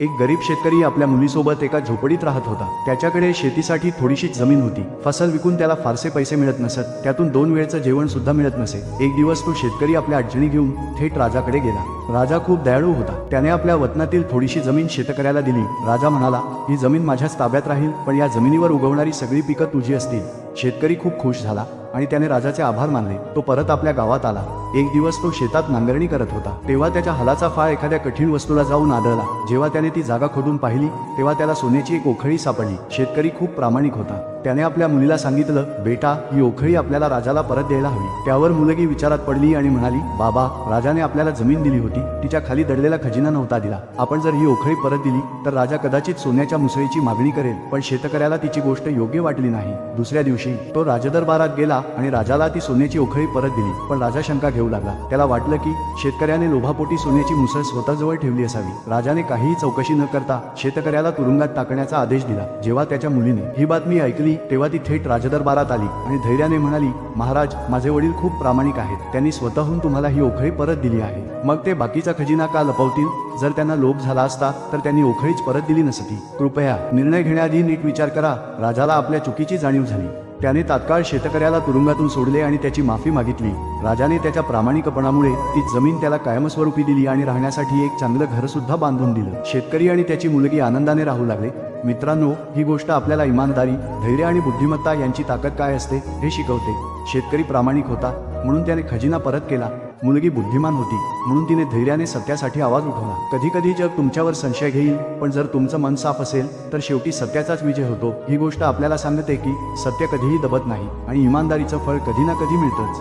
एक गरीब शेतकरी आपल्या मुलीसोबत एका झोपडीत राहत होता. त्याच्याकडे शेतीसाठी थोडीशी जमीन होती. फसल विकून त्याला फारसे पैसे मिळत नसत. त्यातून दोन वेळचं जेवण सुद्धा मिळत नसे. एक दिवस तो शेतकरी आपल्या अडचणी घेऊन थेट राजाकडे गेला. राजा खूप दयाळू होता. त्याने आपल्या वतनातील थोडीशी जमीन शेतकऱ्याला दिली. राजा म्हणाला ही जमीन माझ्याच ताब्यात राहील पण या जमिनीवर उगवणारी सगळी पिकं तुझी असतील. शेतकरी खूप खुश झाला. आणि त्याने राजाचे आभार मानले. तो परत आपल्या गावात आला. एक दिवस तो शेतात नांगरणी करत होता. तेव्हा त्याच्या हलाचा फाळ एखाद्या कठीण वस्तूला जाऊन आदळला. जेव्हा त्याने ती जागा खोदून पाहिली तेव्हा त्याला सोन्याची एक ओखळी सापडली. शेतकरी खूप प्रामाणिक होता. त्याने आपल्या मुलीला सांगितलं बेटा ही ओखळी आपल्याला राजाला परत द्यायला हवी. त्यावर मुलगी विचारात पडली आणि म्हणाली बाबा राजाने आपल्याला जमीन दिली होती. तिच्या खाली दडलेला खजिना नव्हता दिला. आपण जर ही ओखळी परत दिली तर राजा कदाचित सोन्याच्या मुसळीची मागणी करेल. पण शेतकऱ्याला तिची गोष्ट योग्य वाटली नाही. दुसऱ्या दिवशी तो राजदरबारात गेला आणि राजाला ती सोन्याची ओखळी परत दिली. पण राजा शंका घेऊ लागला. त्याला वाटलं की शेतकऱ्याने लोभापोटी सोन्याची मुसळ स्वतःजवळ ठेवली असावी. राजाने काहीही चौकशी न करता शेतकऱ्याला तुरुंगात टाकण्याचा आदेश दिला. जेव्हा त्याच्या मुलीने ही बातमी ऐकली तेव्हा ती थेट राजदरबारात आली आणि धैर्याने म्हणाली महाराज माझे वडील खूप प्रामाणिक आहेत. त्यांनी स्वतःहून तुम्हाला ही ओखळी परत दिली आहे. मग ते बाकीचा खजिना का लपवतील? जर त्यांना लोभ झाला असता तर त्यांनी ओखळीच परत दिली नसती. कृपया निर्णय घेण्याआधी नीट विचार करा. राजाला आपल्या चुकीची जाणीव झाली. त्याने तात्काळ शेतकऱ्याला तुरुंगातून सोडले आणि त्याची माफी मागितली. राजाने त्याच्या प्रामाणिकपणामुळे ती जमीन त्याला कायमस्वरूपी दिली आणि राहण्यासाठी एक चांगलं घर सुद्धा बांधून दिलं. शेतकरी आणि त्याची मुलगी आनंदाने राहू लागले. मित्रांनो ही गोष्ट आपल्याला इमानदारी धैर्य आणि बुद्धिमत्ता यांची ताकद काय असते हे शिकवते. शेतकरी प्रामाणिक होता म्हणून त्याने खजिना परत केला. मुलगी बुद्धिमान होती म्हणून तिने धैर्याने सत्यासाठी आवाज उठवला. कधी कधी जग तुमच्यावर संशय घेईल पण जर तुमचं मन साफ असेल तर शेवटी सत्याचाच विजय होतो. ही गोष्ट आपल्याला सांगते की सत्य कधीही दबत नाही आणि इमानदारीचं फळ कधी ना कधी मिळतंच.